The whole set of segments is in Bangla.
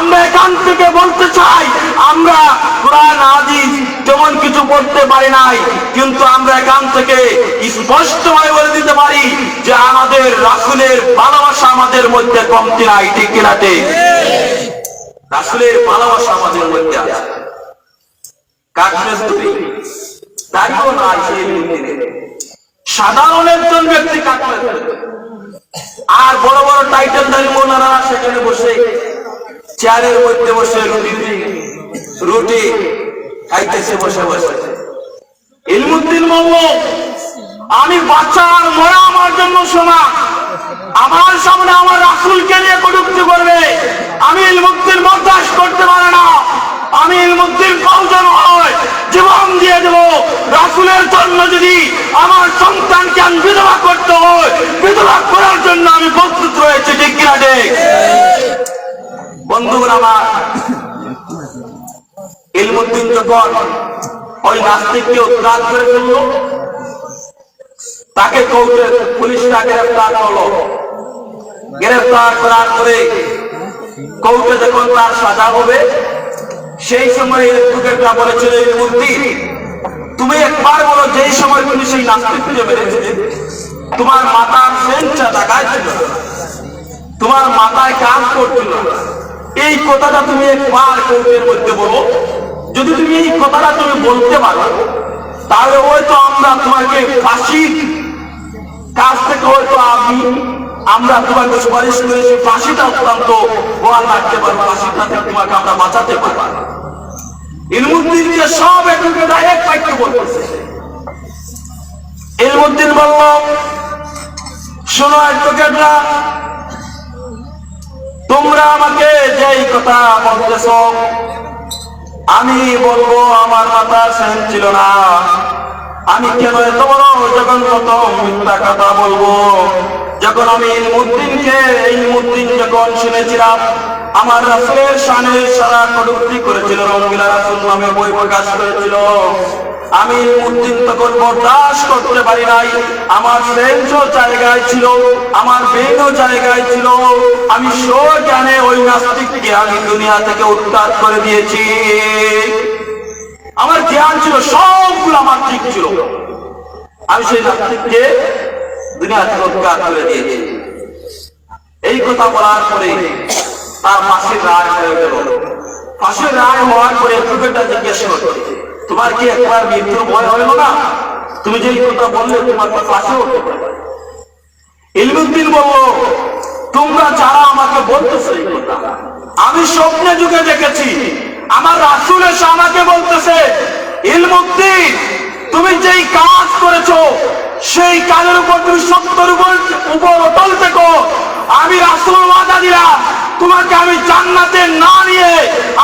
আমরা এখান থেকে বলতে চাই, আমরা কোরআন, হাদিস যেমন কিছু পড়তে পারি নাই, কিন্তু আমরা এখান থেকে স্পষ্টভাবে বলে দিতে পারি যে আমাদের রাসুলের ভালোবাসা আমাদের মধ্যে কমতি নাই, ঠিক কিনা ঠিক? রাসুলের ভালোবাসা আমাদের মধ্যে আছে। সাধারণ একজন ব্যক্তি কাশ্মীর আর বড় বড় টাইটেল দাঁড়ি মোনারা সেখানে বসে চেয়ারের মধ্যে বসে রুটি রুটি খাইতেছে, বসে বসে। ইলমুদ্দিন বলল আমি বাচ্চার মরা আমার জন্য শোনা। আমার সামনে আমার রাসুলকে নিয়ে কটুক্তি করবে আমি ইলমুদ্দিন বরদাস্ত করতে পারে না আমি ইলমুদ্দিন কৌজন হয় জীবন দিয়ে দেব রাসুলের জন্য যদি আমার সন্তানকে আমি বিধবা করতে হয় বিধবা করার জন্য আমি প্রস্তুত রয়েছে ঠিক কিনা ঠিক বন্ধুরা আমার যখন ওই নাস্তিককে উদ্ধার করে ফেলল। তাকে কৌটে পুলিশরা গ্রেফতার করল। গ্রেফতার করার পরে কৌটে যখন তার সাজা হবে, সেই সময় এডভোকেটরা বলেছিল ইলমুদ্দিন তুমি একবার বলো যেই সময় তুমি সেই নাস্তিককে মেরেছিলে তোমার মাথার সেন্সটা টাকায় ছিল তোমার মাথায় কাজ করছিল এই কথাটা তুমি একবার কোর্টের মধ্যে বলো। যদি তুমি এই কথাটা তুমি বলতে পারো, তাহলে হয়তো আমরা তোমাকে ফাঁসির কাছ থেকে হয়তো আমি আমরা তোমাকে সুপারিশ করে সেই ফাঁসিটা অত্যন্ত বহাল রাখতে পারব, ফাঁসিটা থেকে তোমাকে আমরা বাঁচাতে পারব। ইলমুদ্দিনকে সব একটুকে এক বাক্য বলতেছে। ইলমুদ্দিন বলল, শোনো অ্যাডভোকেটরা তোমরা আমাকে যেই কথা বলতেছ আমি বলব, আমার মাথা সেন ছিল না। আমি কেন এত বড়? যখন কত মিথ্যা কথা বলব, যখন আমি ইলমুদ্দিনকে, ইলমুদ্দিন যখন শুনেছিলাম আমার রাসুলের শানে সারা কটুক্তি করেছিল, রঙ্গিলা রাসুল নামে বই প্রকাশ করেছিল। আমি ইলমুদ্দিন তখন বরদাস্ত করতে পারি নাই। আমার সেন্সও জায়গায় ছিল, আমার বেনও জায়গায় ছিল। আমি জ্ঞানে ওই নাস্তিককে আমি দুনিয়া থেকে উৎখাত করে দিয়েছি। আমার জ্ঞান ছিল, সবগুলো আমার ঠিক ছিল। আমি সেই নাস্তিককে দুনিয়া থেকে উৎখাত করে দিয়েছি। এই কথা বলার পরে তার ফাঁসির রায় হয়ে গেল। ফাঁসির রায় হওয়ার পরে প্রফেটটা জিজ্ঞেস করছে তোমার কি একবার মৃত্যুর ভয় হলো না? তুমি যে কথা বললে, তোমার তো ফাঁসি হতে ইলমুদ্দিন বলল, তোমরা যারা আমাকে বলতেছে আমি স্বপ্নে যুগে দেখেছি। আমার রাসুল এসে আমাকে বলতেছে, ইলমুদ্দিন, তুমি যেই কাজ করেছ, সেই কাজের উপর তুমি সত্যর উপর উপর অটল থেকো। আমি রাসুল ওয়াদা দিলাম তোমাকে আমি জান্নাতে না নিয়ে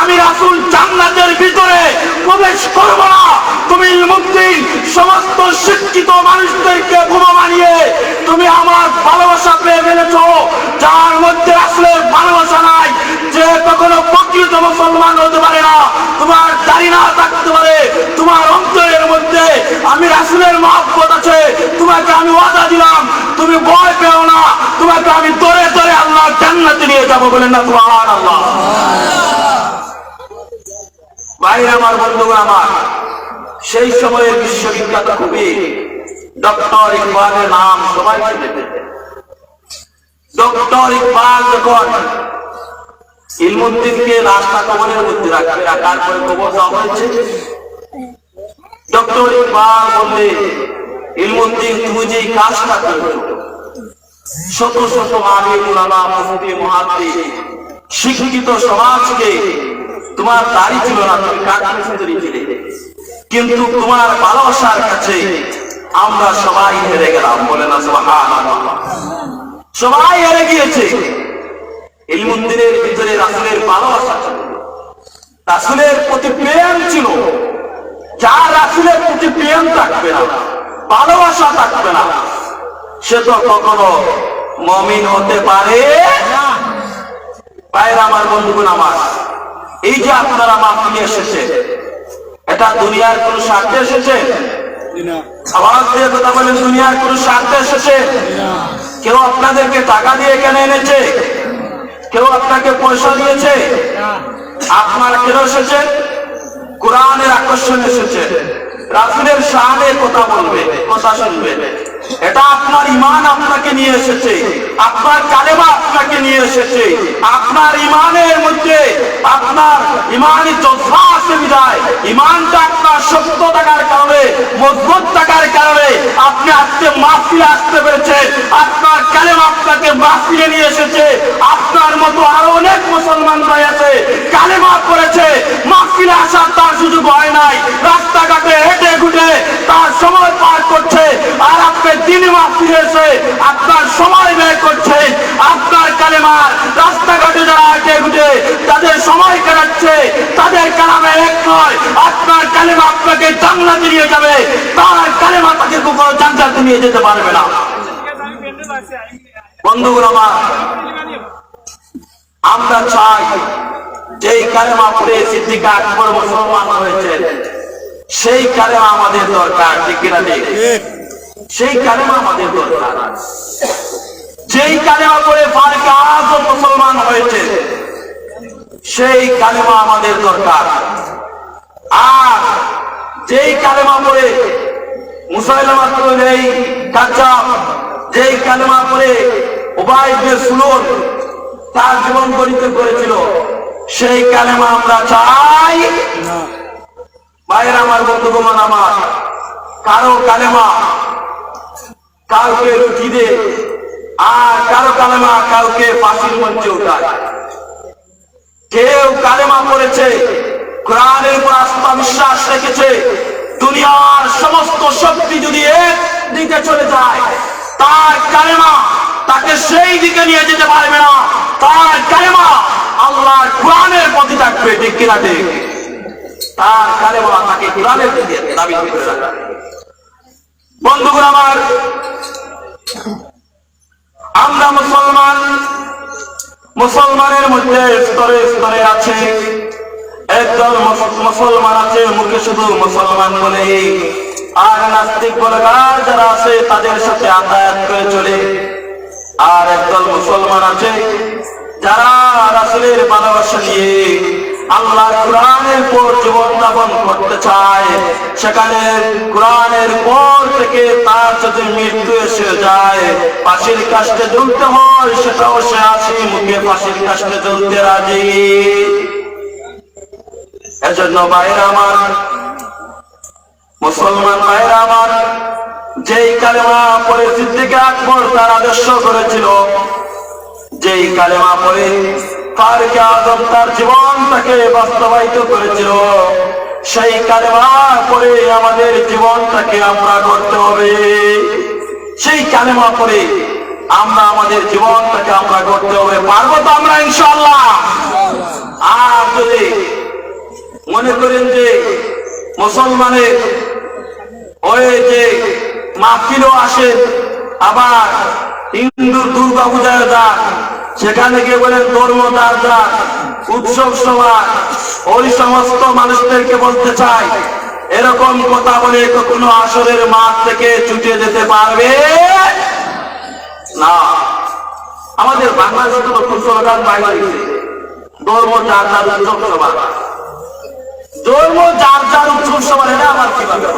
আমি রাসুল জান্নাতের ভিতরে প্রবেশ করব না। তুমি ইলমুদ্দিন সমস্ত শিক্ষিত মানুষদেরকে বোমা বানিয়ে তুমি আমার ভালোবাসা পেয়ে ফেলেছো। যার মধ্যে রাসুলের ভালোবাসা নাই, যে কখনো প্রকৃত মুসলমান হতে পারে না। তোমার দাড়ি না থাকতে পারে। তোমার অন্তরের মধ্যে আমি রাসুলের মহব্বত আছে। তোমাকে আমি ওয়াদা দিলাম, তুমি ভয় পেও না। তোমাকে আমি ধরে ধরে আল্লাহ জান্নাতে নিয়ে যাব বলেন না তোমার আল্লাহ বাইরে আমার বন্ধুগণ আমার, সেই সময়ের বিশ্ববিখ্যাত কবি ডক্টর ইকবালের নাম সবাই ডক্টর ইকবাল যখন ইলমুদ্দিনকে রাস্তা কবরের মধ্যে রাখবে রাখার পরে কবর দেওয়া হয়েছে, ডক্টর ইকবাল বললে ইলমুদ্দিন, তুমি যে কাজটা করেছ শত শত আলিম উলামা মুফতি মুহাদ্দিস শিক্ষিত সমাজকে তোমার দাড়ি ছিল না, তুমি কাঠের ভিতরে ছিলে। কিন্তু তোমার ভালোবাসার কাছে আমরা সবাই হেরে গেলাম, বলে না সুবহানাল্লাহ। সবাই হেরে গিয়েছে। এই মন্দিরের ভিতরে রাসুলের ভালোবাসা ছিল। রাসুলের প্রতি প্রেম ছিল। যার রাসুলের প্রতি প্রেম থাকবে না, ভালোবাসা থাকবে না। সে তো কখনো মমিন হতে পারে? পায়ের আমার বন্ধুগুণ আমার। এই যে আপনারা মাহফিলে এসেছে এটা দুনিয়ার কোন স্বার্থে এসেছে? আওয়াজ দিয়ে কথা বলেন দুনিয়ার কোন স্বার্থে এসেছে? কেউ আপনাদেরকে টাকা দিয়ে এনেছে? কেউ আপনাকে পয়সা দিয়েছে? আপনার কেন কোরআনের আকর্ষণ এসেছে। রাসুলের কথা বলবে কথা শুনবে। এটা আপনার ইমান আপনাকে নিয়ে এসেছে, আপনার কালেমা আপনাকে নিয়ে এসেছে, আপনার ইমানের মধ্যে আপনার ইমানই যোদ্ধা আসে বিদায় ইমানটা আপনার সত্য থাকার কারণে, মজবুত থাকার কারণে আপনি আজকে মাফিয়ে আসতে পেরেছেন। আপনার কালেমা আপনাকে মাফিয়ে নিয়ে এসেছে। আপনার মতো আরও অনেক মুসলমান ভাই আছে করেছে। মাহফিলে আসার তার সুযোগ হয় নাই। রাস্তাঘাটে হেঁটে ঘুটে তার সময় পার করছে। আর আপনি মাহফিলে এসে আপনার সময় ব্যয় করছেন আপনার রাস্তাঘাটে যারা হেঁটে ঘুটে তাদের সময় কাটাচ্ছে। তাদের কালামে এক নয়, আপনার কালেমা আপনাকে জান্নাতে নিয়ে যাবে। তার কালেমা তাকে কখনো জান্নাতে নিয়ে যেতে পারবে না। বন্ধুগুলো আমার চাই যেই কালেমা পড়ে সিদ্দিকা আকবর মুসলমান হয়েছেন সেই কালেমা আমাদের দরকার, ঠিক কিনা সেই কালেমা আমাদের দরকার। যেই কালেমা পড়ে ফারুক আজম মুসলমান হয়েছে, সেই কালেমা আমাদের দরকার। আর যেই কালেমা পড়ে মুসাইলামা এই কাঁচা। যেই কালেমা পড়ে উবাই সুলন তার জীবন গঠিত করেছিল, সেই কালেমা আমরা চাই ভাইয়ের, আমার বন্ধুগমান আমার কারও কালেমা কাউকে রুটি দে, আর কারও কালেমা কাউকে ফাঁসির মঞ্চে উঠায়। কেউ কালেমা পড়েছে কোরআনের উপর আস্থা বিশ্বাস রেখেছে, দুনিয়ার সমস্ত শক্তি যদি এক দিকে চলে যায়, তার কালেমা তাকে সেই দিকে নিয়ে যেতে পারবে না। তার কালেমা আল্লাহর কোরআনের পথে থাকবে, ঠিক কিনা ঠিক? তার কালেমা তাকে কোরআনের দিকে দাবি করে রাখবে বন্ধুগণ আমার, আমরা মুসলমান, মুসলমানের মধ্যে স্তরে স্তরে আছে। একদল মুসলমান আছে, মুখে শুধু মুসলমান বলে। আর নাস্তিক বলগার যারা আছে, তাদের সাথে আতায়াত করে চলে। আর একদল মুসলমান আছে, যারা রাসুলের ভালোবাসা নিয়ে আল্লাহ কোরআনের পর জীবন যাপন করতে চায়। সেখানে কোরআনের পর থেকে তার যদি মৃত্যু এসে যায়। ফাঁসির কাষ্টে জ্বলতে হয়, সেটাও সে আছে মুখে ফাঁসির কাষ্টে জ্বলতে রাজি। এজন্য বাইরে আমার, মুসলমান ভাইরা আমার, যেই কালেমা পরে সিদ্দিকে আকবর তার আদর্শ করেছিল, যেই কালেমা পরে ফারুক আজম তার জীবনটাকে বাস্তবায়িত করেছিল, সেই কালেমা পরে আমাদের জীবনটাকে আমরা করতে হবে। সেই কালেমা পরে আমরা আমাদের জীবনটাকে আমরা করতে হবে। পারব তো আমরা ইনশাল্লাহ আর যদি মনে করেন যে মুসলমানের হয়ে যে মাহফিলও আসে, আবার হিন্দুর দুর্গা পূজায় যান সেখানে গিয়ে বলেন ধর্ম যার যার উৎসব সভা ওই সমস্ত মানুষদেরকে বলতে চাই, এরকম কথা বলে কখনো আসরের মাঠ থেকে ছুটে যেতে পারবে? না। আমাদের বাংলাদেশে তো নতুন স্লোগান বাইরে ধর্ম যার যার উৎসব সভা ধর্ম যার যার উৎসব সভা এটা আমার কীভাবে?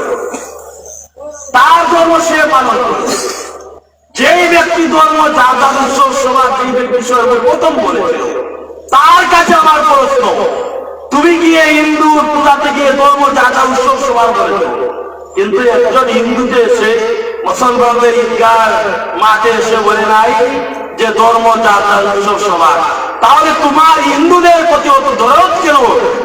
তার ধর্ম সে পালন করবে যেই ব্যক্তি ধর্ম, যার যার উৎসব সভা যেই ব্যক্তি সর্বে প্রথম বলেছিল তার কাছে আমার প্রশ্ন, তুমি গিয়ে হিন্দু পূজাতে গিয়ে ধর্ম, যার যার উৎসব সবার করেছ? কিন্তু একজন হিন্দুতে এসে মুসলমানদের ঈদগাহ মাঠে এসে বলে নাই যে ধর্ম, যার যার উৎসব সভা তাহলে তোমার হিন্দুদের প্রতি অত দরদ কেন?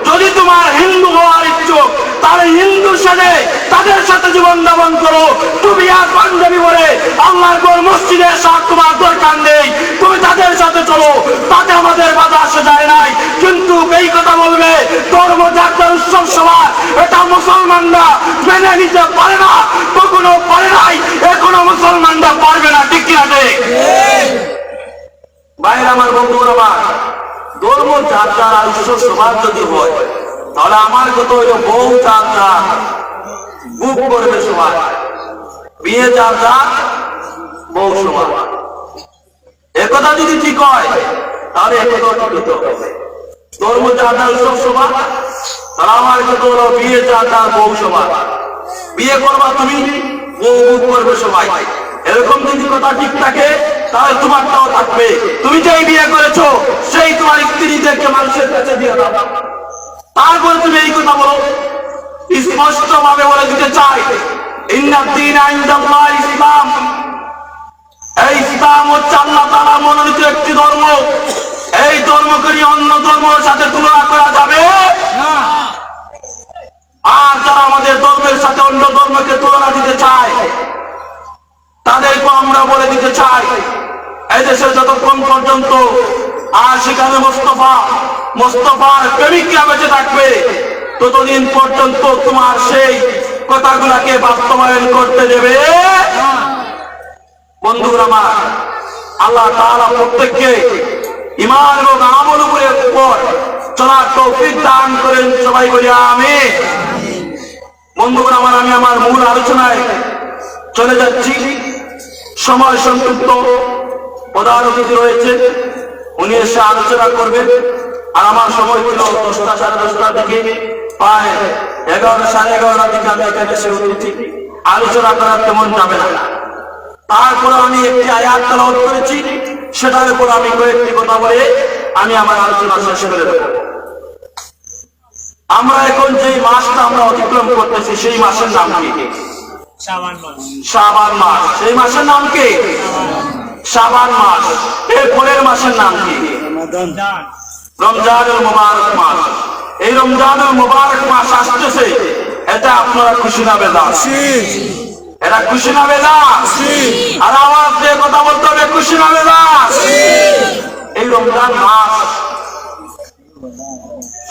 যদি তোমার হিন্দু হওয়ার ইচ্ছুক, তাহলে হিন্দু সাথে তাদের সাথে জীবন যাপন করো। তুমি আর পাঞ্জাবি বলে আল্লাহর পর মসজিদে সাথ তোমার দরকার নেই। তুমি তাদের সাথে চলো, তাতে আমাদের বাধা আসে যায় নাই। কিন্তু এই কথা বলবে, ধর্ম যাত্রা উৎসব সভা এটা মুসলমানরা মেনে নিতে পারে না, কখনো পারে নাই, এখনও মুসলমানরা পারবে না, ঠিক ঠিক? বাইরে আমার বন্ধু আমার, ধর্ম যাত্রা উৎসব সমাজ যদি হয়, তাহলে আমার কত হইল বউ যাত্রা বুক করবে সবাই। বিয়ে যাত্রা বউ সমাজ একথা যদি ঠিক হয়, তাহলে একথা ঠিক হবে। ধর্ম যা তার উৎসব সভা তারা আমার কথা হলো বিয়ে যা তার বউ সভা বিয়ে করবা তুমি, বউ বুক করবে সবাই। এরকম যদি কথা ঠিক থাকে, তাহলে তোমারটাও থাকবে। তুমি যেই বিয়ে করেছ, সেই তোমার স্ত্রীদেরকে মানুষের কাছে দিয়ে দাও। তারপরে তুমি এই কথা বলো। স্পষ্ট ভাবে বলে দিতে চাই ইসলাম। এই ইসলাম হচ্ছে আল্লাহ তাআলা মনোনীত একটি ধর্ম। এই ধর্মকে নিয়ে অন্য ধর্মের সাথে তুলনা করা যাবে আর যারা আমাদের ধর্মের সাথে অন্য ধর্মকে তুলনা দিতে চায় তাদেরকে আমরা বলে দিতে চাই এই দেশে যতক্ষণ পর্যন্ত আর সেখানে মোস্তফা, মোস্তফার প্রেমিকরা বেঁচে থাকবে, ততদিন পর্যন্ত তোমার সেই কথাগুলাকে বাস্তবায়ন করতে দেবে। বন্ধুরা আমার, আল্লাহ তাআলা প্রত্যেককে ইমান এবং আমল উপরে উপর চলার তৌফিক দান করেন, সবাই বলি আমি বন্ধুরা আমার, আমি আমার মূল আলোচনায় চলে যাচ্ছি। সময় সংক্ষিপ্ত প্রধান অতিথি রয়েছে। উনি এসে আলোচনা করবেন। আর আমার সময় ছিল দশটা সাড়ে দশটার দিকে। প্রায় এগারোটা সাড়ে এগারোটার দিকে আমি এখানে এসে উঠেছি আলোচনা করার তেমন যাবে না। তারপরে আমি একটি আয়াত তেলাওয়াত করেছি। সেটার উপর আমি কয়েকটি কথা বলে আমি আমার আলোচনা শেষ করে দেব। আমরা এখন যে মাসটা আমরা অতিক্রম করতেছি, সেই মাসের নাম কি? শাবান মাস। সেই মাসের নাম কি? শাবান মাস। এর পরের মাসের নাম কি? রমজানুল মুবারক মাস। এই রমজানুল মুবারক মাস আসতেছে। এটা আপনারা খুশি না বেদা এটা খুশি না বেদা আর আওয়াজ দিয়ে কথা বলতে হবে খুশি না বেদা এই রমজান মাস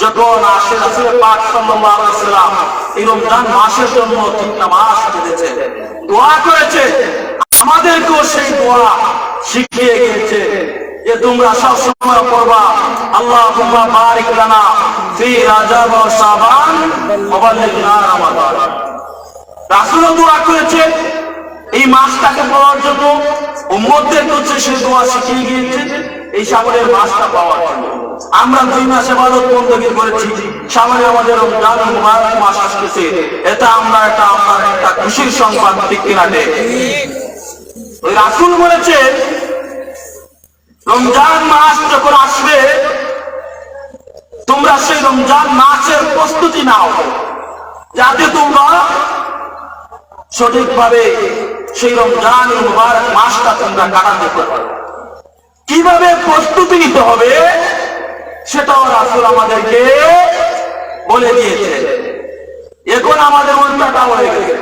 যখন আসে রাসূল পাক সাল্লাল্লাহু আলাইহি এই রমজান মাসের জন্য তিনটা মাস কেঁদেছে দোয়া করেছে। আমাদেরকেও সেই দোয়া শিখিয়ে গিয়েছে যে তোমরা সব সময় পড়বা, আল্লাহুম্মা বারিক লানা ফি রাজাব ওয়া শাবান ওয়া বাল্লিগনা রমাদান। রাসূল দোয়া করেছে, এই মাসটাকে পাওয়ার জন্য উম্মতদের হচ্ছে সে দোয়া শিখিয়ে গিয়েছে। এই সামনের মাছটা পাওয়ার জন্য আমরা দুই মাসে বাদত বন্দী করেছি। সামনে আমাদের রমজান মুবারক মাস আসতেছে। এটা আমরা একটা আমরা একটা খুশির সংবাদ ঠিক কিনা ওই রাসূল বলেছে, রমজান মাস যখন আসবে, তোমরা সেই রমজান মাসের প্রস্তুতি নাও। যাতে তোমরা সঠিকভাবে সেই রমজান মুবারক মাসটা তোমরা কাটাতে পারো। কীভাবে প্রস্তুতি নিতে হবে সেটাও রাসূল আমাদেরকে বলে দিয়েছে। এখন আমাদের উল্টাটা হয়ে গেছে।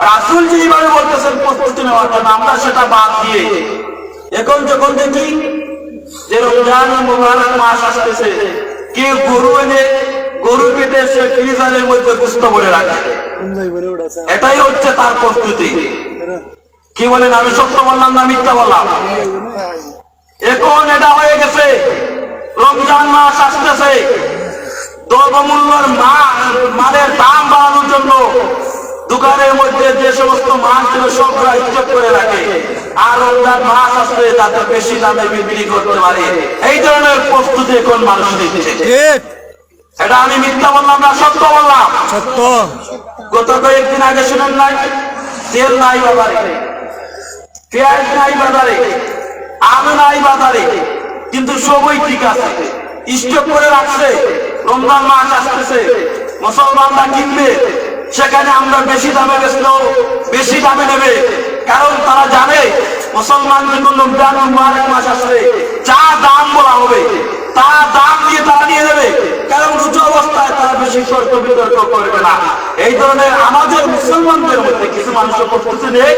রাসূল যেভাবে বলতেছেন প্রস্তুতি নেওয়ার জন্য আমরা সেটা বাদ দিয়ে এখন যখন দেখি যে রমজান মুবারক মাস আসতেছে কে গরু এনে গরু কেটে সে ফ্রিজারের মধ্যে গুস্ত বলে রাখে। এটাই হচ্ছে তার প্রস্তুতি। কি বলেন আমি সত্য বললাম না মিথ্যা বললাম? এখন এটা হয়ে গেছে রমজান মাস আসতেছে। দ্রব্যমূল্যের মালের দাম বাড়ানোর জন্য দোকানের মধ্যে যে সমস্ত ছিল সবগুলা স্টক করে রাখে আর রমজান মাস আসলে তাতে বেশি দামে বিক্রি করতে পারে। এই ধরনের প্রস্তুতি এখন মানুষ নিচ্ছে। এটা আমি মিথ্যা বললাম না সত্য বললাম। সত্য। গত কয়েকদিন আগে শুনেন নাই? তেল নাই বাজারে। পেঁয়াজ নাই বাজারে, আম নাই বাজারে, কিন্তু সবই ঠিক আছে। স্টক করে রাখছে, রমজান মাস আসতেছে, মুসলমানরা কিনবে, সেখানে আমরা বেশি দামে বেচলেও বেশি দামে নেবে। কারণ তারা জানে মুসলমান জন্য মাস আসবে যা দাম বলা হবে তা দাম দিয়ে তারা নিয়ে নেবে। কারণ উঁচু অবস্থায় তারা বেশি তর্ক বিতর্ক করবে না। এই ধরনের আমাদের মুসলমানদের মধ্যে কিছু মানুষ প্রস্তুতি নেই।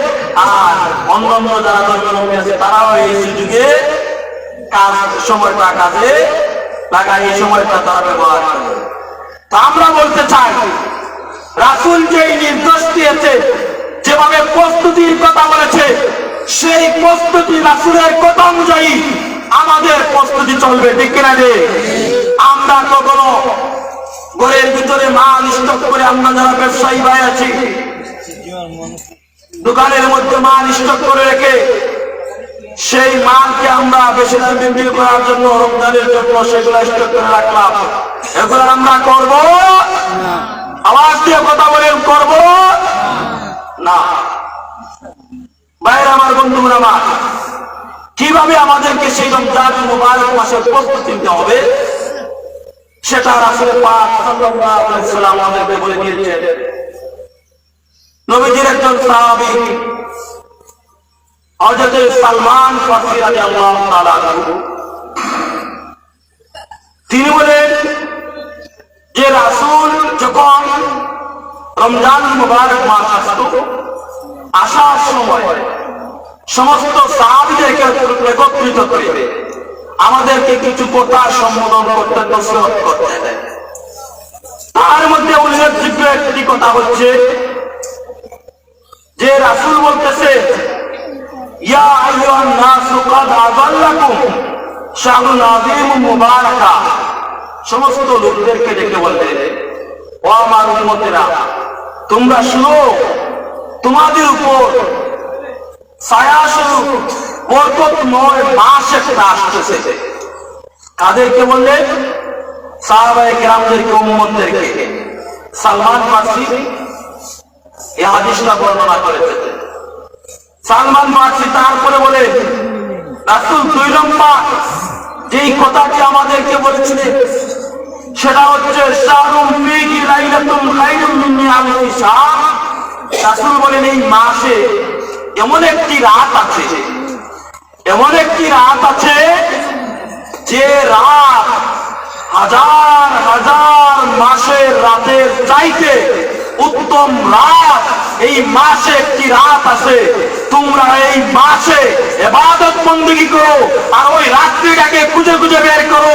আর অন্যান্য যারা ধর্মের আছে, তারাও এই সুযোগে কাজ সময়টা কাজে লাগায়, এই সময়টা তারা ব্যবহার করে। তা আমরা বলতে চাই, রাসুল যে নির্দেশ দিয়েছে, যেভাবে প্রস্তুতির কথা বলেছে, সেই প্রস্তুতি রাসুলের কথা অনুযায়ী আমাদের প্রস্তুতি চলবে, ঠিক কিনা রে আমরা কখনো ঘরের ভিতরে মাল স্টক করে আমরা যারা ব্যবসায়ী ভাই আছি, দোকানের মধ্যে মাল স্টক করে রেখে সেই মালকে আমরা বেশি দাম বিক্রি করার জন্য রমজানের জন্য সেগুলো স্টক করে রাখলাম। এগুলো আমরা করব? আওয়াজ দিয়ে কথা বলেন, করব? না। বাইরে আমার বন্ধুরা আমার কীভাবে আমাদেরকে সেই রমজান মুবারক মাসের প্রস্তুতি নিতে হবে, সেটা রাসূল পাক সাল্লাল্লাহু আলাইহি সাল্লাম আমাদেরকে বলে দিয়েছেন। নবীজির একজন সাহাবী, হযরত সালমান ফারসি রাদিয়াল্লাহু তাআলা তিনি বলেন যে রাসূল যখন রমজান মুবারক মাস আসতো, আসার সময় সমস্ত সাহাবিদেরকে একত্রিত করে আমাদেরকে কিছু কথা সম্বোধন করতে নসিহত করতে তার মধ্যে উল্লেখযোগ্য একটি কথা হচ্ছে যে রাসূল বলতেছে, ইয়া আইয়ুহান নাসু কাদ আযাল্লাকুম শাহরুন আযীম মুবারাকা। সমস্ত লোকদেরকে ডেকে বলতে, ও আমার উম্মতেরা, তোমরা শুনো, তোমাদের উপর মাস একটা আসতেছে। সালমান ফার্সি এই হাদিসটা বর্ণনা করেছে। সালমান ফার্সি তারপরে বলে, রাসূল দুই নম্বর, যেই কথাটি আমাদেরকে বলেছিলেন, সেটা হচ্ছে শাহরুম ফিহি লাইলাতুন খায়রুম মিন নিয়ামিস শাহ রাসূল বলেন, এই মাসে এমন একটি রাত আছে, এমন একটি রাত আছে যে রাত হাজার হাজার মাসের রাতের চাইতে উত্তম রাত। এই মাসে একটি রাত আছে তোমরা এই মাসে এবাদত বন্দী করো, আর ওই রাত্রিটাকে খুঁজে খুঁজে বের করো।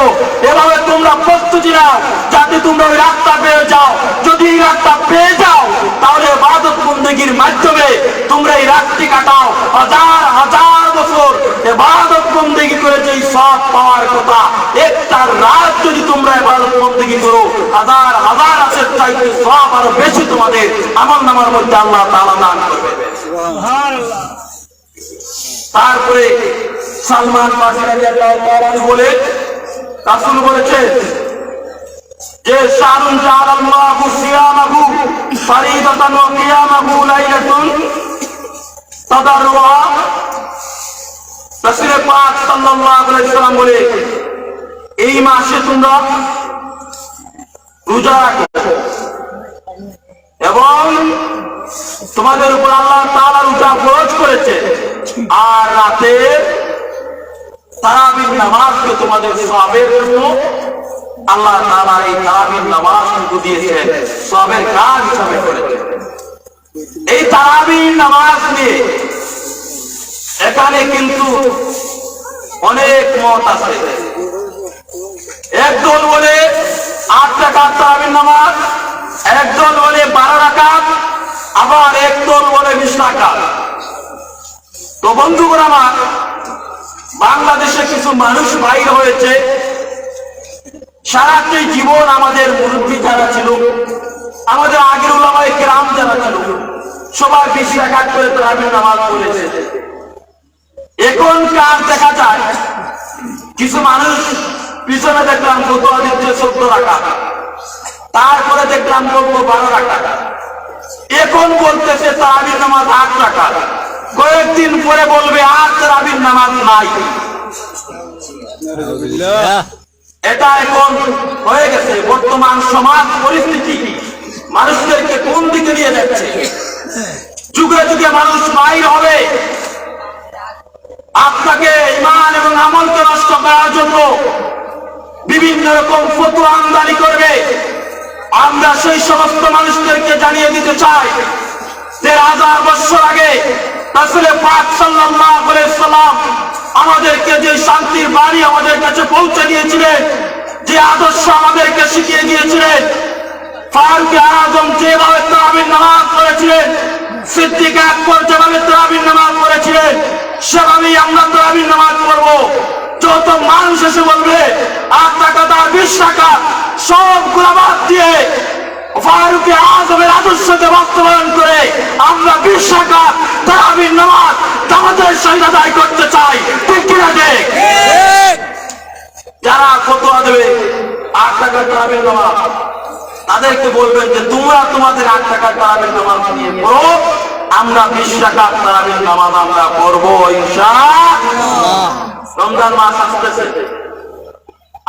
এভাবে তোমরা প্রস্তুতি নাও, যাতে তোমরা ওই রাস্তা পেয়ে যাও। যদি এই রাতটা পেয়ে যাও, তাহলে এবাদত বন্দীর মাধ্যমে তোমরা এই রাতটি কাটাও। হাজার হাজার বছর এবাদত বন্দী করে যেই সব পাওয়ার কথা, একটা রাত যদি তোমরা এবাদত বন্দী করো, হাজার হাজার আছে চাইতে সব আরও বেশি তোমাদের আমার নামার মধ্যে আল্লাহ তাআলা দান করবে তারপরে সালমান বলে, রাসূল বলেছে যে শারুন জাআলাল্লাহু সিয়ামাহু ফরিদাতান ওয়া কিয়ামাহু লাইলাতুন তাদাররুহা। রাসূল পাক সাল্লাল্লাহু আলাইহি সাল্লাম বলে, এই মাসে তোমরা রোজা রাখো। এবং তোমাদের উপর আল্লাহ তাআলা রোজা ফরজ করেছে। আর রাতে তারাবির নামাজকে তোমাদের সবের জন্য আল্লাহ তাআলা এই তারাবির কিন্তু দিয়েছেন সবের কাজ হিসাবে করেছেন এই তারাবির নামাজ নিয়ে এখানে কিন্তু অনেক মত আছে। একদল বলে, আট টাকার তারাবির নামাজ একদল বলে বারো রাকাত, আবার একদল বলে বিশ রাকাত। তো বন্ধুগণ আমার, বাংলাদেশে কিছু মানুষ বাইর হয়েছে সারাটি জীবন আমাদের মুরব্বী যারা ছিল, আমাদের আগের ওলামায় গ্রাম যারা ছিল, সবাই বেশি রাখাত করে তারাবির নামাজ পড়েছে। এখন কার দেখা যায়, কিছু মানুষ পিছনে দেখলাম ফটোয়া দিচ্ছে চোদ্দ রাখা তারপরে দেখলাম বলব বারো রাখা এখন বলতেছে তারাবির নামাজ আট রাখা। কয়েকদিন পরে বলবে আর তারাবির নামাজ নাই। এটা এখন হয়ে গেছে। বর্তমান সমাজ পরিস্থিতি মানুষদেরকে কোন দিকে নিয়ে যাচ্ছে? যুগে যুগে মানুষ বাইর হবে। আপনাকে ইমান এবং আমলকে নষ্ট করার জন্য বিভিন্ন রকম ফতুয়া আমদানি করবে। আমরা সেই সমস্ত মানুষদেরকে জানিয়ে দিতে চাই দেড় হাজার বছর আগে রাসূলে পাক সাল্লাম আমাদেরকে যে শান্তির বাড়ি আমাদের কাছে পৌঁছে দিয়েছিলেন, যে আদর্শ আমাদেরকে শিখিয়ে দিয়েছিলেন নামাজ সেভাবেই আমরা তারাবির নামাজ পড়ব। যত মানুষ এসে বলবে, আট টাকা তার বিশ টাকা, সব বাদ দিয়ে ফারুকে আজমের আদর্শকে বাস্তবায়ন করে আমরা বিশ্বাকাত তারাবির নামাজ আমাদের সহিত আদায় করতে চাই। ঠিক কিনা দেখ যারা ফতোয়া দেবে, আট টাকা তারাবির নামাজ, তাদেরকে বলবেন যে তোমরা তোমাদের আট টাকা তারাবির নামাজ নিয়ে পড়ো, আমরা বিশ টাকা তারাবির নামাজ আমরা পড়ব ইনশা রমজান মাস আসতেছে।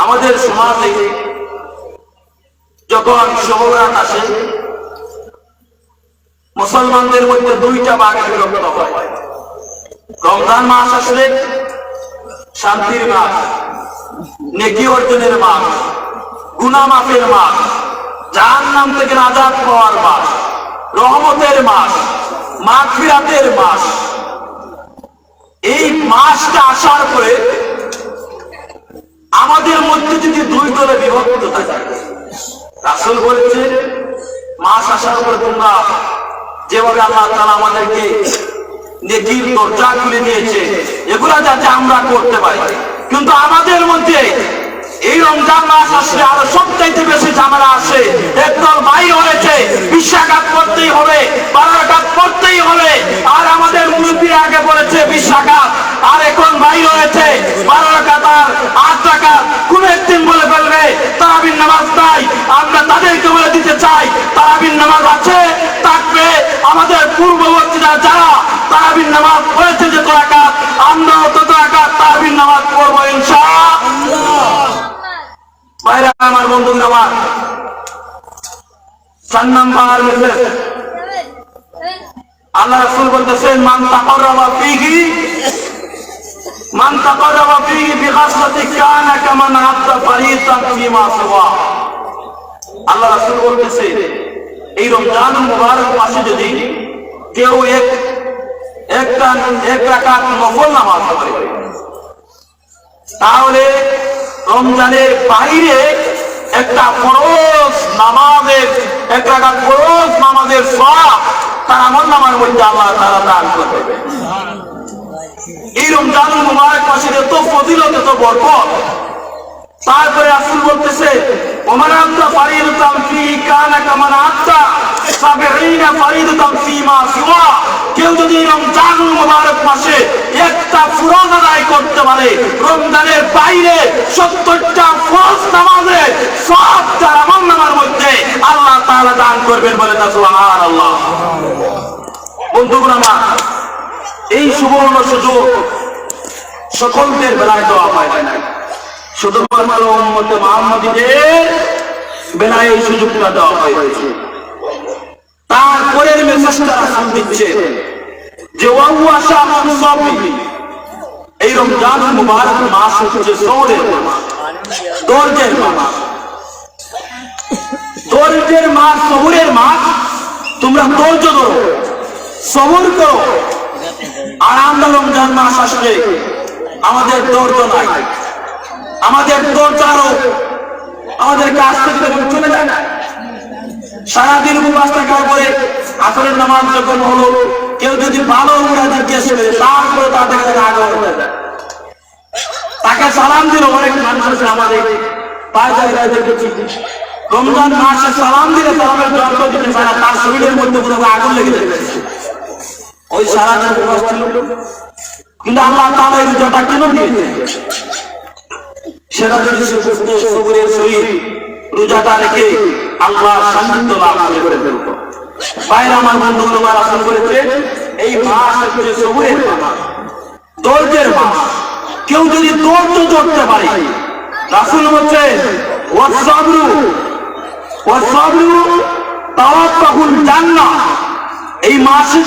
আমাদের সমাজে যখন শহরাত আসে, মুসলমানদের মধ্যে দুইটা ভাগে বিভক্ত হয়। রমজান মাস আসলে শান্তির মাস, নেকি অর্জনের মাস গুনা মাফের মাস যার নাম থেকে আজাদ পাওয়ার মাস, রহমতের মাস, মাগফিরাতের মাস এই মাসটা আসার পরে আমাদের মধ্যে যদি দুই দলে বিভক্ত থাকে, রাসুল বলেছে, মাস আসার পরে তোমরা যেভাবে আল্লাহ তাআলা আমাদেরকে নেকির দরজা খুলে দিয়েছে, এগুলা যাতে আমরা করতে পারি। কিন্তু আমাদের মধ্যে এই রমজান মাস আসলে আরও সবচাইতে বেশি ঝামেলা আসে একদল বাইর হয়েছে বিশ্বাঘাত করতেই হবে বারাঘাত করতেই হবে, আর আমাদের মুরব্বীরা আগে বলেছে বিশ্বাঘাত আর এখন বাইর হয়েছে বারাঘাত আর আট টাকা কোন একদিন বলে তারাবিন নামাজ নাই। আমরা তাদেরকে বলে দিতে চাই তারাবিন নামাজ আছে থাকবে। আমাদের পূর্ববর্তীরা যারা তারাবিন নামাজ পড়েছে যে তোরাকাত আমরাও তো তোরাকাত তারাবিন নামাজ পড়ব ইনশাআল্লাহ। বাইরে আমার বন্ধু আমার চার নাম্বার মেসেজ। আল্লাহ রাসূল বলতেছেন মান তাকাররাবা ফিহি মান তাকাররাবা ফিহি বিখাসলাতি কানা কামান আবদা ফারিদান ফিমা সিওয়া। আল্লাহ রাসূল বলতেছে, এই রমজান মুবারক মাসে যদি কেউ এক একটা এক রাকাত নফল নামাজ পড়ে, তাহলে রমজানের বাইরে একটা ফরজ নামাজের, এক রাকাত ফরজ নামাজের সব তার আমল নামার মধ্যে আল্লাহ তারা দান করবে এই রমজান মুবারক মাসের এত ফজিলত, এত বরকত। তারপরে আসল বলতেছে, ওমান আত্মা ফারিদাতাম ফি, কানা কামান আত্মা সাবিঈনা ফারিদাতাম ফি মা সিওয়া। কেউ যদি রমজান মুবারক মাসে একটা ফরজ আদায় করতে পারে, রমজানের বাইরে 70টা ফরজ নামাজে সব তার আমল নামার মধ্যে আল্লাহ তাআলা দান করবেন বলে তা সুবহানাল্লাহ। বন্ধুগণ আমার সুবর্ণ সুযোগ সকলদের বেলায় দেওয়া হয় না শুধুমাত্র উম্মতে মুহাম্মাদীদের বেলায় এই সুযোগটা দেওয়া হয়েছে। তারপরের মেসেজটা রাসূল দিচ্ছে যে ওয়াহু আশা সবই এই রমজান মুবারক মাস হচ্ছে সৌরের মাস, দর্জের মাস। দর্জের মাস সবুরের মাস, তোমরা ধৈর্য ধরো, সবর করো। আর আমরা রমজান মাস আসলে আমাদের ধৈর্য নাই। আমাদের ধৈর্য আরও আমাদের কাছ থেকে চলে যায় না। সারাদিন উপবাস থাকার পরে নামাজ যখন হলো, কেউ যদি ভালো উড়া জিজ্ঞেস করে, তারপরে আগে হয়ে যায় তাকে সালাম দিল অনেক মানুষ আছে আমাদের রমজান মাসে সালাম দিলে সালামের জন্ম দিতে তার শরীরের মধ্যে আগুন লেগে যাবে ওই সারাদিন উপবাস ছিল কিন্তু আল্লাহ তাআলা এই রোজাটা কেন দিয়েছে? সেটা যদি সে সবরের সহিত রোজাটা রেখে আল্লাহ সান্নিধ্য লাভ করে ফেলত। বাইরে আমার বন্ধুগুলো আমার আসন করেছে এই মাস হচ্ছে সবরের মাস। ধৈর্যের মাস। কেউ যদি ধৈর্য ধরতে পারে রাসুল ওয়াসাবরু ওয়াসাবরু তাওয়াক্কুল জান্নাহ। এই মাসে